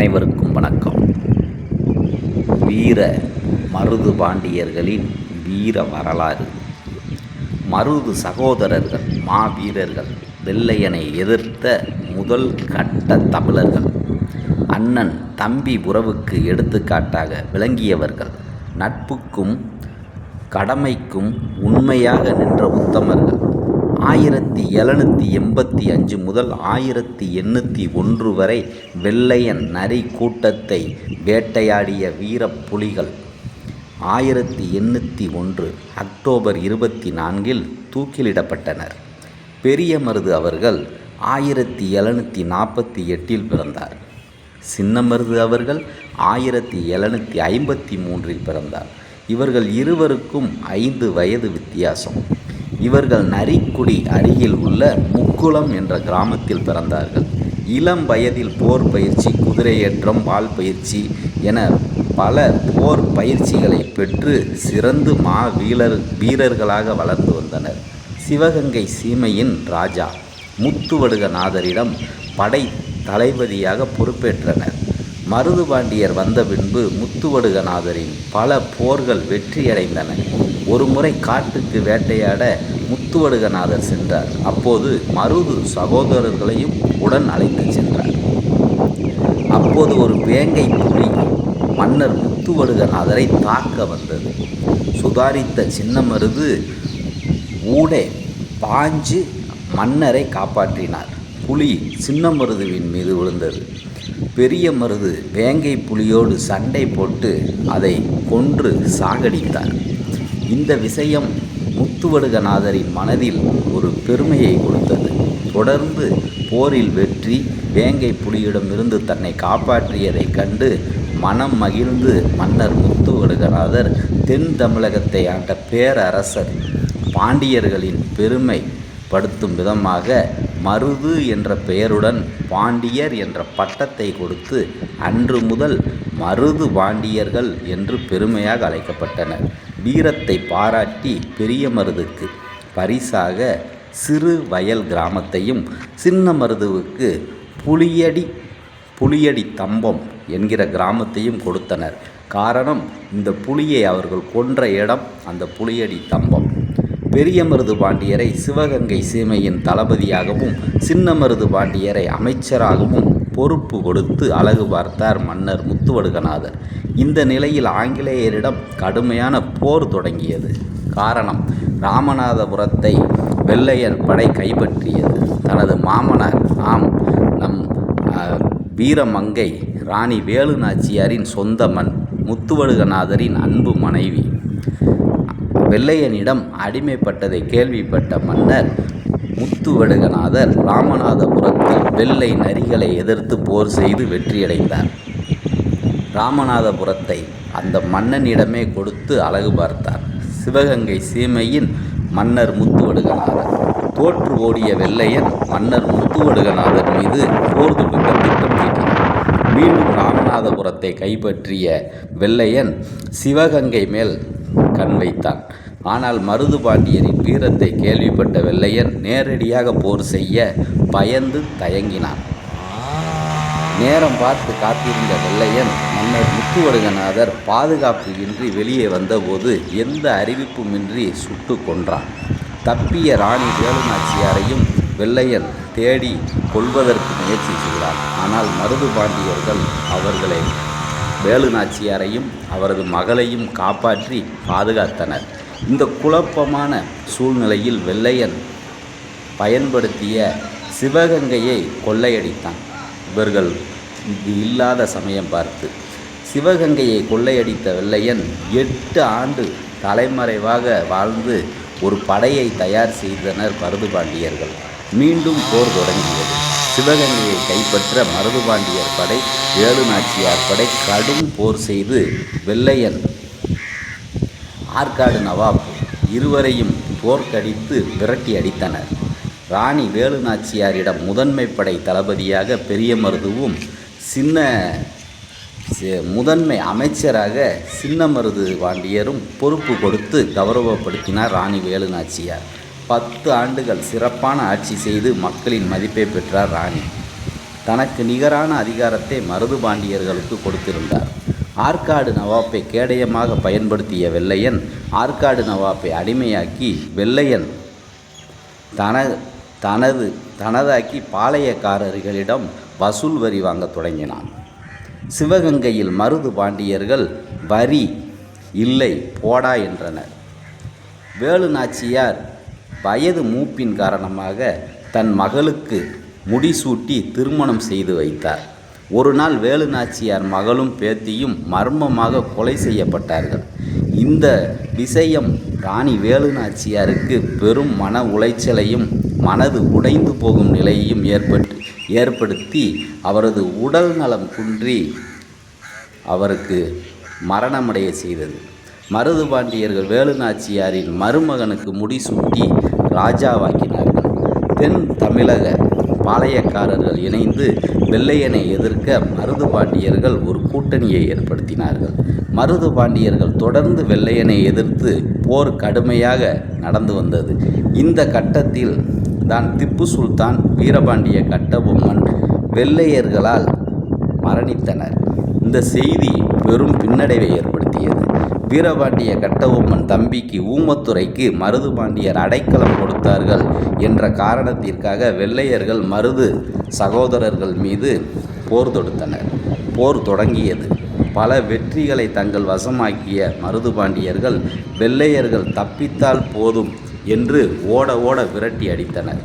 அனைவருக்கும் வணக்கம். வீர மருது பாண்டியர்களின் வீர வரலாறு. மருது சகோதரர்கள் மாவீரர்கள் வெள்ளையனை எதிர்த்த முதல் கட்ட தமிழர்கள். அண்ணன் தம்பி உறவுக்கு எடுத்துக்காட்டாக விளங்கியவர்கள். நட்புக்கும் கடமைக்கும் உண்மையாக நின்ற உத்தமர்கள். ஆயிரத்தி எழுநூற்றி எண்பத்தி அஞ்சு முதல் ஆயிரத்தி எண்ணூற்றி ஒன்று வரை வெள்ளையன் நரி கூட்டத்தை வேட்டையாடிய வீரப் புலிகள். ஆயிரத்தி எண்ணூற்றி ஒன்று அக்டோபர் இருபத்தி நான்கில் தூக்கிலிடப்பட்டனர். பெரிய மருது அவர்கள் ஆயிரத்தி எழுநூற்றி நாற்பத்தி எட்டில் பிறந்தார். சின்ன மருது அவர்கள் ஆயிரத்தி எழுநூற்றி ஐம்பத்தி மூன்றில் பிறந்தார். இவர்கள் இருவருக்கும் ஐந்து வயது வித்தியாசம். இவர்கள் நரிக்குடி அருகில் உள்ள முக்குளம் என்ற கிராமத்தில் பிறந்தார்கள். இளம் வயதில் போர் பயிற்சி குதிரையேற்றம் வால் பயிற்சி என பல போர் பயிற்சிகளை பெற்று சிறந்து மா வீரர் வீரர்களாக வளர்ந்து வந்தனர். சிவகங்கை சீமையின் ராஜா முத்துவடுகநாதரிடம் படை தளபதியாக பொறுப்பேற்றனர். மருதுபாண்டியர் வந்த பின்பு முத்துவடுகநாதரின் பல போர்கள் வெற்றியடைந்தன. ஒருமுறை காட்டுக்கு வேட்டையாட முத்துவடுகநாதர் சென்றார். அப்போது மருது சகோதரர்களையும் உடன் அழைத்து சென்றார். அப்போது ஒரு வேங்கை புலி மன்னர் முத்துவடுகநாதரை தாக்க வந்தது. சுதாரித்த சின்ன மருது ஊடே பாஞ்சு மன்னரை காப்பாற்றினார். புலி சின்ன மருதுவின் மீது விழுந்தது. பெரிய மருது வேங்கை புலியோடு சண்டை போட்டு அதை கொன்று சாகடித்தார். இந்த விஷயம் முத்துவடுகநாதரின் மனதில் ஒரு பெருமையை கொடுத்தது. தொடர்ந்து போரில் வெற்றி வேங்கை புலியிடமிருந்து தன்னை காப்பாற்றியதைக் கண்டு மனம் மகிழ்ந்து மன்னர் முத்துவடுகநாதர் தென் தமிழகத்தை ஆண்ட பேரரசர் பாண்டியர்களின் பெருமை படுத்தும் விதமாக மருது என்ற பெயருடன் பாண்டியர் என்ற பட்டத்தை கொடுத்து அன்று முதல் மருது பாண்டியர்கள் என்று பெருமையாக அழைக்கப்பட்டனர். வீரத்தை பாராட்டி பெரிய மருதுக்கு பரிசாக சிறு வயல் கிராமத்தையும் சின்ன மருதுவுக்கு புளியடி புளியடி தம்பம் என்கிற கிராமத்தையும் கொடுத்தனர். காரணம் இந்த புலியை அவர்கள் கொன்ற இடம் அந்த புளியடி தம்பம். பெரியமருது பாண்டியரை சிவகங்கை சீமையின் தளபதியாகவும் சின்னமருது பாண்டியரை அமைச்சராகவும் பொறுப்பு கொடுத்து அழகு பார்த்தார் மன்னர் முத்துவடுகநாதர். இந்த நிலையில் ஆங்கிலேயரிடம் கடுமையான போர் தொடங்கியது. காரணம் ராமநாதபுரத்தை வெள்ளையர் படை கைப்பற்றியது. தனது மாமனார் ஆம் நம் வீரமங்கை ராணி வேலு நாச்சியாரின் சொந்த மண் முத்துவடுகநாதரின் அன்பு மனைவி. வெள்ளையனிடம் அடிமைப்பட்டதை கேள்விப்பட்ட மன்னர் முத்துவடுகநாதர் ராமநாதபுரத்தில் வெள்ளை நரிகளை எதிர்த்து போர் செய்து வெற்றியடைந்தார். ராமநாதபுரத்தை அந்த மன்னனிடமே கொடுத்து அழகு பார்த்தார். சிவகங்கை சீமையின் மன்னர் முத்துவடுகநாதர். தோற்று ஓடிய வெள்ளையன் மன்னர் முத்துவடுகநாதர் மீது போர் தொடுக்க திட்டம் தீட்டினார். மீண்டும் ராமநாதபுரத்தை கைப்பற்றிய வெள்ளையன் சிவகங்கை மேல் கண் வைத்தான். ஆனால் மருது பாண்டியரின் வீரத்தை கேள்விப்பட்ட வெள்ளையன் நேரடியாக போர் செய்ய பயந்து தயங்கினான். நேரம் பார்த்து காத்திருந்த வெள்ளையன் மன்னர் முத்துவடுகநாதர் பாதுகாப்பு இன்றி வெளியே வந்தபோது எந்த அறிவிப்புமின்றி சுட்டு கொன்றான். தப்பிய ராணி வேலுநாச்சியாரையும் வெள்ளையன் தேடி கொள்வதற்கு முயற்சி செய்தார் ஆனால் மருது பாண்டியர்கள் அவர்களை வேலு நாச்சியாரையும் அவரது மகளையும் காப்பாற்றி பாதுகாத்தனர். இந்த குழப்பமான சூழ்நிலையில் வெள்ளையன் பயன்படுத்திய சிவகங்கையை கொள்ளையடித்தான். இவர்கள் இது இல்லாத சமயம் பார்த்து சிவகங்கையை கொள்ளையடித்த வெள்ளையன் எட்டு ஆண்டு தலைமறைவாக வாழ்ந்து ஒரு படையை தயார் செய்தனர் மருதுபாண்டியர்கள் மீண்டும் போர் தொடங்கியது. சிவகங்கையை கைப்பற்ற மருதுபாண்டியர் படை ஏழு நாச்சியார் படை கடும் போர் செய்து வெள்ளையன் ஆற்காடு நவாப் இருவரையும் தோற்கடித்து விரட்டி அடித்தனர். ராணி வேலு நாச்சியாரிடம் முதன்மை படை தளபதியாக பெரிய மருதுவும் சின்ன முதன்மை அமைச்சராக சின்ன மருது பாண்டியரும் பொறுப்பு கொடுத்து கௌரவப்படுத்தினார் ராணி வேலு நாச்சியார். பத்து ஆண்டுகள் சிறப்பான ஆட்சி செய்து மக்களின் மதிப்பை பெற்றார் ராணி. தனக்கு நிகரான அதிகாரத்தை மருது பாண்டியர்களுக்கு கொடுத்திருந்தார். ஆற்காடு நவாப்பை கேடயமாக பயன்படுத்திய வெள்ளையன் ஆற்காடு நவாப்பை அடிமையாக்கி வெள்ளையன் தன தனது தனதாக்கி பாளையக்காரர்களிடம் வசூல் வரி வாங்கத் தொடங்கினான். சிவகங்கையில் மருது பாண்டியர்கள் வரி இல்லை போடா என்றனர். வேலு நாச்சியார் வயது மூப்பின் காரணமாக தன் மகளுக்கு முடிசூட்டி திருமணம் செய்து வைத்தார். ஒரு நாள் வேலு நாச்சியார் மகளும் பேத்தியும் மர்மமாக கொலை செய்யப்பட்டார்கள். இந்த விஷயம் ராணி வேலு நாச்சியாருக்கு பெரும் மன உளைச்சலையும் மனது உடைந்து போகும் நிலையையும் ஏற்பட்டு ஏற்படுத்தி அவரது உடல் நலம் குன்றி அவருக்கு மரணமடைய செய்தது. மருது பாண்டியர்கள் வேலுநாச்சியாரின் மருமகனுக்கு முடிசூட்டி ராஜாவாக்கினார்கள். தென் தமிழக பாளையக்காரர்கள் இணைந்து வெள்ளையனை எதிர்க்க மருது பாண்டியர்கள் ஒரு கூட்டணியை ஏற்படுத்தினார்கள். மருது பாண்டியர்கள் தொடர்ந்து வெள்ளையனை எதிர்த்து போர் கடுமையாக நடந்து வந்தது. இந்த கட்டத்தில் தான் திப்பு சுல்தான் வீரபாண்டிய கட்டபொம்மன் வெள்ளையர்களால் மரணித்தனர். இந்த செய்தி பெரும் பின்னடைவை ஏற்படுத்தியது. வீரபாண்டிய கட்டபொம்மன் தம்பிக்கு ஊமத்துறைக்கு மருது பாண்டியர் அடைக்கலம் கொடுத்தார்கள் என்ற காரணத்திற்காக வெள்ளையர்கள் மருது சகோதரர்கள் மீது போர் தொடுத்தனர். போர் தொடங்கியது. பல வெற்றிகளை தங்கள் வசமாக்கிய மருது பாண்டியர்கள் வெள்ளையர்கள் தப்பித்தால் போதும் என்று ஓட ஓட விரட்டி அடித்தனர்.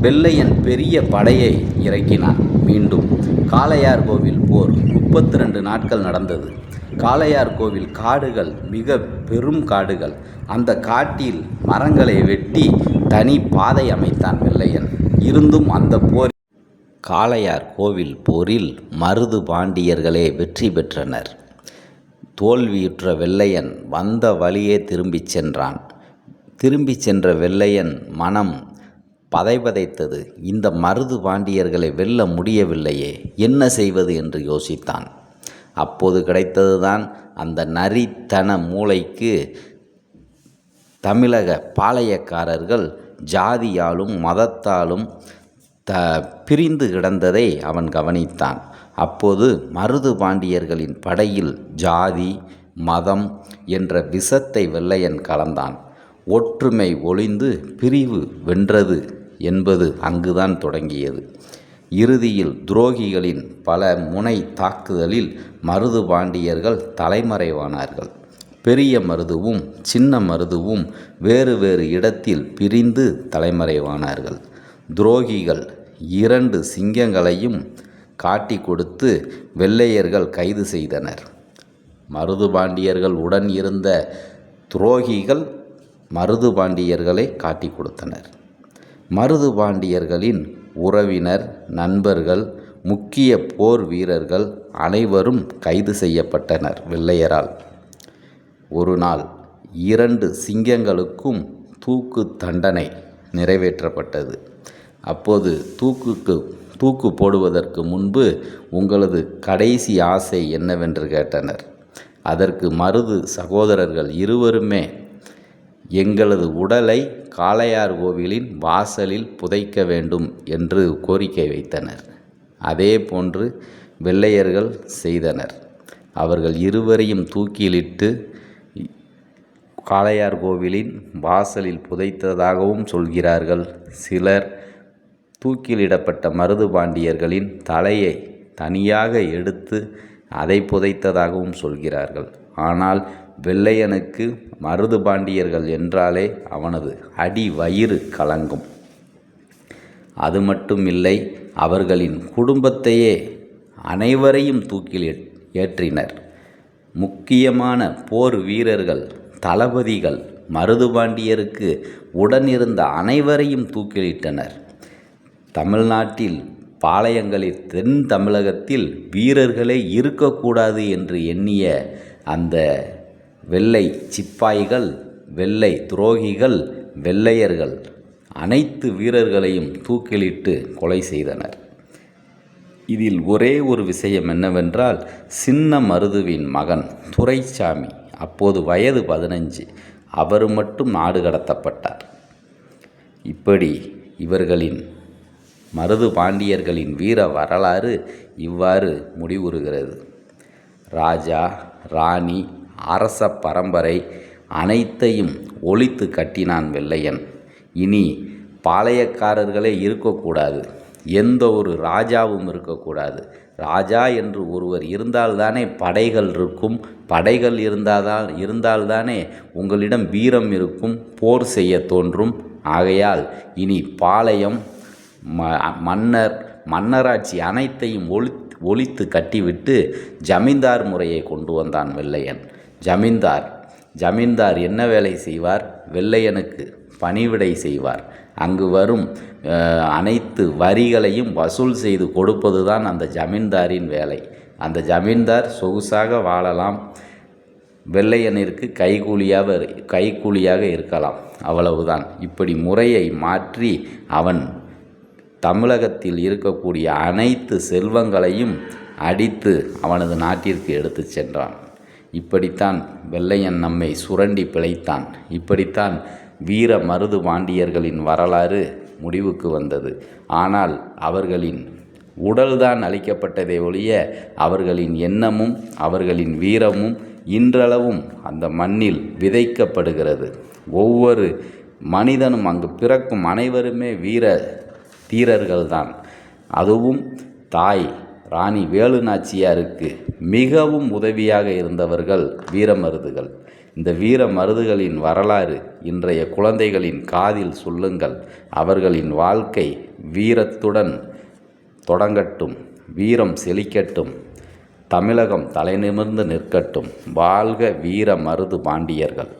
வெள்ளையன் பெரிய படையை இறக்கினான். மீண்டும் காளையார் கோவில் போர் முப்பத்தி ரெண்டு நாட்கள் நடந்தது. காளையார் கோவில் காடுகள் மிக பெரும் காடுகள். அந்த காட்டில் மரங்களை வெட்டி தனி பாதை அமைத்தான் வெள்ளையன். இருந்தும் அந்த போர் காளையார் கோவில் போரில் மருது பாண்டியர்களே வெற்றி பெற்றனர். தோல்வியுற்ற வெள்ளையன் வந்த வழியே திரும்பிச் சென்றான். திரும்பிச் சென்ற வெள்ளையன் மனம் பதைபதைத்தது. இந்த மருது பாண்டியர்களை வெல்ல முடியவில்லையே என்ன செய்வது என்று யோசித்தான். அப்போது கிடைத்ததுதான் அந்த நரித்தன மூளைக்கு தமிழக பாளையக்காரர்கள் ஜாதியாலும் மதத்தாலும் த பிரிந்து கிடந்ததை அவன் கவனித்தான். அப்போது மருது பாண்டியர்களின் படையில் ஜாதி மதம் என்ற விஷத்தை வெள்ளையன் கலந்தான். ஒற்றுமை ஒளிந்து பிரிவு வென்றது என்பது அங்குதான் தொடங்கியது. இறுதியில் துரோகிகளின் பல முனை தாக்குதலில் மருது பாண்டியர்கள் தலைமறைவானார்கள். பெரிய மருதுவும் சின்ன மருதுவும் வேறு வேறு இடத்தில் பிரிந்து தலைமறைவானார்கள். துரோகிகள் இரண்டு சிங்கங்களையும் காட்டி கொடுத்து வெள்ளையர்கள் கைது செய்தனர். மருது பாண்டியர்கள் உடன் இருந்த துரோகிகள் மருது பாண்டியர்களை காட்டி கொடுத்தனர். மருது பாண்டியர்களின் உறவினர் நண்பர்கள் முக்கிய போர் வீரர்கள் அனைவரும் கைது செய்யப்பட்டனர் வெள்ளையரால். ஒரு நாள் இரண்டு சிங்கங்களுக்கும் தூக்கு தண்டனை நிறைவேற்றப்பட்டது. அப்போது தூக்குக்கு தூக்கு போடுவதற்கு முன்பு உங்களது கடைசி ஆசை என்னவென்று கேட்டனர். அதற்கு மருது சகோதரர்கள் இருவருமே எங்களது உடலை காளையார் கோவிலின் வாசலில் புதைக்க வேண்டும் என்று கோரிக்கை வைத்தனர். அதே போன்று வெள்ளையர்கள் செய்தனர். அவர்கள் இருவரையும் தூக்கிலிட்டு காளையார் கோவிலின் வாசலில் புதைத்ததாகவும் சொல்கிறார்கள். சிலர் தூக்கிலிடப்பட்ட மருது பாண்டியர்களின் தலையை தனியாக எடுத்து அதை புதைத்ததாகவும் சொல்கிறார்கள். ஆனால் வெள்ளையனுக்கு மருது பாண்டியர்கள் என்றாலே அவனது அடி வயிறு கலங்கும். அது மட்டும் இல்லை அவர்களின் குடும்பத்தையே அனைவரையும் தூக்கில் ஏற்றினர். முக்கியமான போர் வீரர்கள் தளபதிகள் மருதுபாண்டியருக்கு உடனிருந்த அனைவரையும் தூக்கிலிட்டனர் தமிழ்நாட்டில் பாளையங்களில் தென் தமிழகத்தில் வீரர்களே இருக்கக்கூடாது என்று எண்ணிய அந்த வெள்ளை சிப்பாய்கள் வெள்ளை துரோகிகள் வெள்ளையர்கள் அனைத்து வீரர்களையும் தூக்கிலிட்டு கொலை செய்தனர். இதில் ஒரே ஒரு விஷயம் என்னவென்றால் சின்ன மருதுவின் மகன் துரைசாமி அப்போது வயது பதினஞ்சு அவர் மட்டும் நாடு கடத்தப்பட்டார். இப்படி இவர்களின் மருது பாண்டியர்களின் வீர வரலாறு இவ்வாறு முடிவுறுகிறது. ராஜா ராணி அரச பரம்பரை அனைத்தையும் ஒழித்து கட்டினான் வெள்ளையன். இனி பாளையக்காரர்களே இருக்கக்கூடாது. எந்த ஒரு ராஜாவும் இருக்கக்கூடாது. ராஜா என்று ஒருவர் இருந்தால்தானே படைகள் இருக்கும். படைகள் இருந்தால்தான் இருந்தால்தானே உங்களிடம் வீரம் இருக்கும். போர் செய்ய தோன்றும். ஆகையால் இனி பாளையம் ம மன்னர் மன்னராட்சி அனைத்தையும் ஒழித்து ஒழித்து கட்டிவிட்டு ஜமீன்தார் முறையை கொண்டு வந்தான் வெள்ளையன். ஜமீன்தார். ஜமீன்தார் என்ன வேலை செய்வார்? வெள்ளையனுக்கு பணிவிடை செய்வார். அங்கு வரும் அனைத்து வரிகளையும் வசூல் செய்து கொடுப்பது தான் அந்த ஜமீன்தாரின் வேலை. அந்த ஜமீன்தார் சொகுசாக வாழலாம். வெள்ளையனிற்கு கைகூலியாக கைகூலியாக கைக்கூலியாக இருக்கலாம். அவ்வளவுதான். இப்படி முறையை மாற்றி அவன் தமிழகத்தில் இருக்கக்கூடிய அனைத்து செல்வங்களையும் அடித்து அவனது நாட்டிற்கு எடுத்துச் சென்றான். இப்படித்தான் வெள்ளையன் நம்மை சுரண்டி பிழைத்தான். இப்படித்தான் வீர மருது பாண்டியர்களின் வரலாறு முடிவுக்கு வந்தது. ஆனால் அவர்களின் உடல்தான் அழிக்கப்பட்டதை ஒழிய அவர்களின் எண்ணமும் அவர்களின் வீரமும் இன்றளவும் அந்த மண்ணில் விதைக்கப்படுகிறது. ஒவ்வொரு மனிதனும் அங்கு பிறக்கும் அனைவருமே வீர தீரர்கள்தான். அதுவும் தாய் ராணி வேலு நாச்சியாருக்கு மிகவும் உதவியாக இருந்தவர்கள் வீரமருதுகள். இந்த வீர மருதுகளின் வரலாறு இன்றைய குழந்தைகளின் காதில் சொல்லுங்கள். அவர்களின் வாழ்க்கை வீரத்துடன் தொடங்கட்டும் வீரம் செழிக்கட்டும் தமிழகம் தலைநிமிர்ந்து நிற்கட்டும். வாழ்க வீர மருது பாண்டியர்கள்.